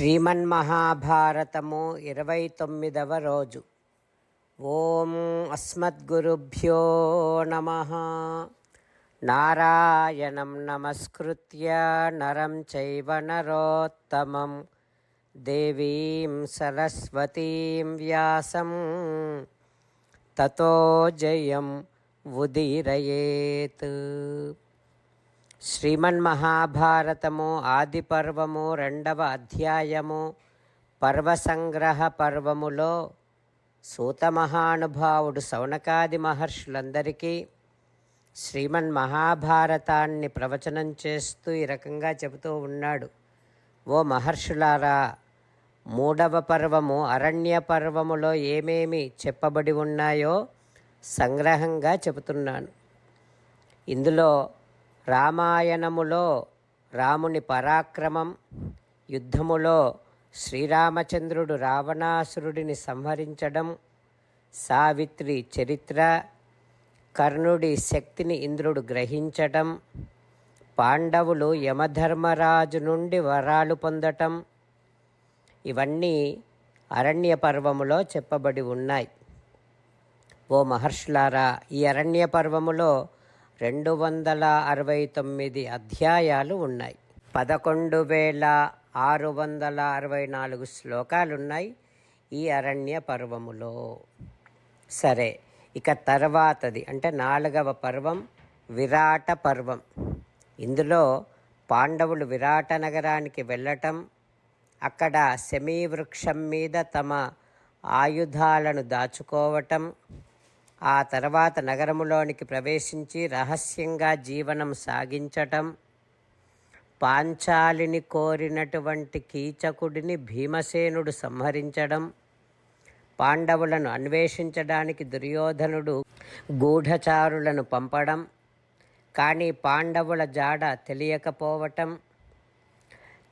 శ్రీమన్మహాభారతము ఇరవై తొమ్మిదవ రోజు. ఓం అస్మద్గురుభ్యో నమ. నారాయణం నమస్కృత్య నరం చైవ నరోత్తమం. దేవీం సరస్వతీం వ్యాసం. తతో జయం ఉదీరయేత్. శ్రీమన్మహాభారతము ఆది పర్వము రెండవ అధ్యాయము పర్వసంగ్రహ పర్వములో సూతమహానుభావుడు సౌనకాది మహర్షులందరికీ శ్రీమన్మహాభారతాన్ని ప్రవచనం చేస్తూ ఈ రకంగా చెబుతూ ఉన్నాడు. ఓ మహర్షులారా మూడవ పర్వము అరణ్య పర్వములో ఏమేమి చెప్పబడి ఉన్నాయో సంగ్రహంగా చెబుతున్నాను. ఇందులో రామాయణములో రాముని పరాక్రమం యుద్ధములో శ్రీరామచంద్రుడు రావణాసురుడిని సంహరించడం సావిత్రి చరిత్ర కర్ణుడి శక్తిని ఇంద్రుడు గ్రహించటం పాండవులు యమధర్మరాజు నుండి వరాలు పొందటం ఇవన్నీ అరణ్య పర్వములో చెప్పబడి ఉన్నాయి. ఓ మహర్షులారా ఈ అరణ్య పర్వములో రెండు వందల అరవై తొమ్మిది అధ్యాయాలు ఉన్నాయి. పదకొండు వేల ఆరు వందల అరవై నాలుగు శ్లోకాలున్నాయి ఈ అరణ్య పర్వములో. సరే ఇక తర్వాతది అంటే నాలుగవ పర్వం విరాట పర్వం. ఇందులో పాండవులు విరాట నగరానికి వెళ్ళటం అక్కడ శమీవృక్షం మీద తమ ఆయుధాలను దాచుకోవటం ఆ తర్వాత నగరములోనికి ప్రవేశించి రహస్యంగా జీవనం సాగించటం పాంచాలిని కోరినటువంటి కీచకుడిని భీమసేనుడు సంహరించడం పాండవులను అన్వేషించడానికి దుర్యోధనుడు గూఢచారులను పంపడం కానీ పాండవుల జాడ తెలియకపోవటం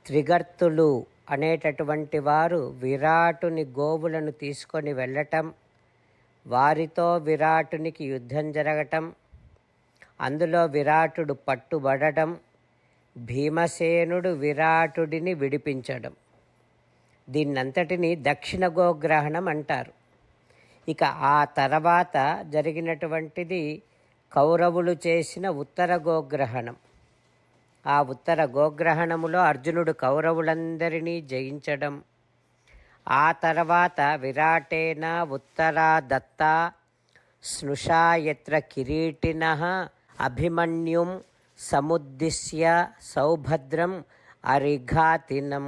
త్రిగర్తులు అనేటటువంటి వారు విరాటుని గోవులను తీసుకొని వెళ్ళటం వారితో విరాటునికి యుద్ధం జరగటం అందులో విరాటుడు పట్టుబడటం భీమసేనుడు విరాటుడిని విడిపించడం. దీన్నంతటిని దక్షిణ గోగ్రహణం అంటారు. ఇక ఆ తర్వాత జరిగినటువంటిది కౌరవులు చేసిన ఉత్తర గోగ్రహణం. ఆ ఉత్తర గోగ్రహణములో అర్జునుడు కౌరవులందరినీ జయించడం. ఆ తర్వాత విరాటేన ఉత్తరా దత్త కిరీటిన అభిమన్యుం సముద్దిశ్య సౌభద్రం అరిఘాతినం.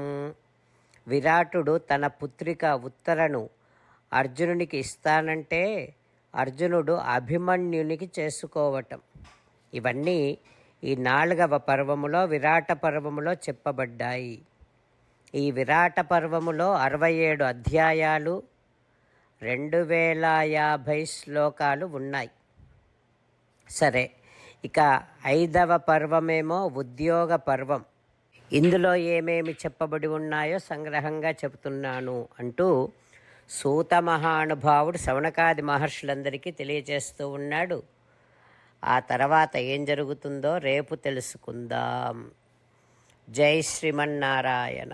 విరాటుడు తన పుత్రిక ఉత్తరను అర్జునునికి ఇస్తానంటే అర్జునుడు అభిమన్యునికి చేసుకోవటం. ఇవన్నీ ఈ నాలుగవ పర్వములో విరాట పర్వములో చెప్పబడ్డాయి. ఈ విరాట పర్వములో అరవై ఏడు అధ్యాయాలు రెండు వేల యాభై శ్లోకాలు ఉన్నాయి. సరే ఇక ఐదవ పర్వమేమో ఉద్యోగ పర్వం. ఇందులో ఏమేమి చెప్పబడి ఉన్నాయో సంగ్రహంగా చెబుతున్నాను అంటూ సూత మహానుభావుడు శవనకాది మహర్షులందరికీ తెలియజేస్తూ ఉన్నాడు. ఆ తర్వాత ఏం జరుగుతుందో రేపు తెలుసుకుందాం. జై శ్రీమన్నారాయణ.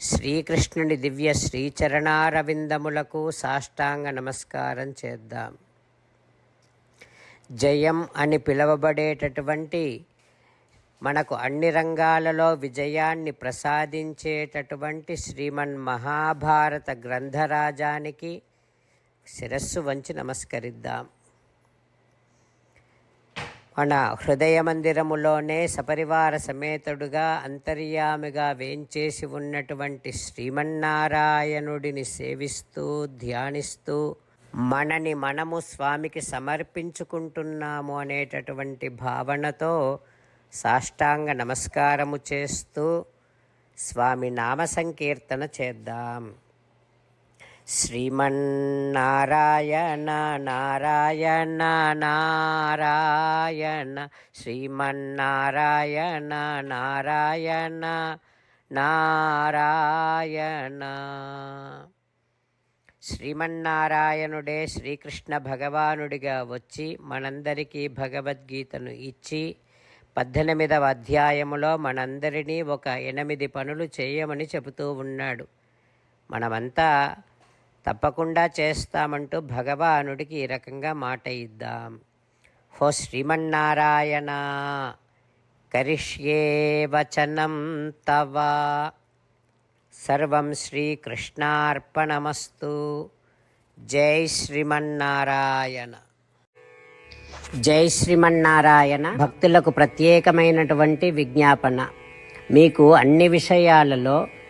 శ్రీకృష్ణుని దివ్య శ్రీచరణారవిందములకు సాష్టాంగ నమస్కారం చేద్దాం. జయం అని పిలువబడేటటువంటి మనకు అన్ని రంగాలలో విజయాన్ని ప్రసాదించేటటువంటి శ్రీమన్ మహాభారత గ్రంథరాజానికి శిరస్సు వంచి నమస్కరిద్దాం. మన హృదయ మందిరములోనే సపరివార సమేతుడుగా అంతర్యామిగా వేంచేసి ఉన్నటువంటి శ్రీమన్నారాయణుడిని సేవిస్తూ ధ్యానిస్తూ మనని మనము స్వామికి సమర్పించుకుంటున్నాము అనేటటువంటి భావనతో సాష్టాంగ నమస్కారము చేస్తూ స్వామి నామ సంకీర్తన చేద్దాం. శ్రీమన్నారాయణ నారాయణ నారాయణ శ్రీమన్నారాయణ నారాయణ నారాయణ. శ్రీమన్నారాయణుడే శ్రీకృష్ణ భగవానుడిగా వచ్చి మనందరికీ భగవద్గీతను ఇచ్చి పద్దెనిమిదవ అధ్యాయములో మనందరినీ ఒక ఎనిమిది పనులు చేయమని చెబుతూ ఉన్నాడు. మనమంతా తప్పకుండా చేస్తామంటూ భగవానుడికి ఈ రకంగా మాట ఇద్దాం హో శ్రీమన్నారాయణ కరిష్యే వచనం తవ. సర్వం శ్రీకృష్ణార్పణమస్తు. జై శ్రీమన్నారాయణ. జై శ్రీమన్నారాయణ భక్తులకు ప్రత్యేకమైనటువంటి విజ్ఞాపన. మీకు అన్ని విషయాలలో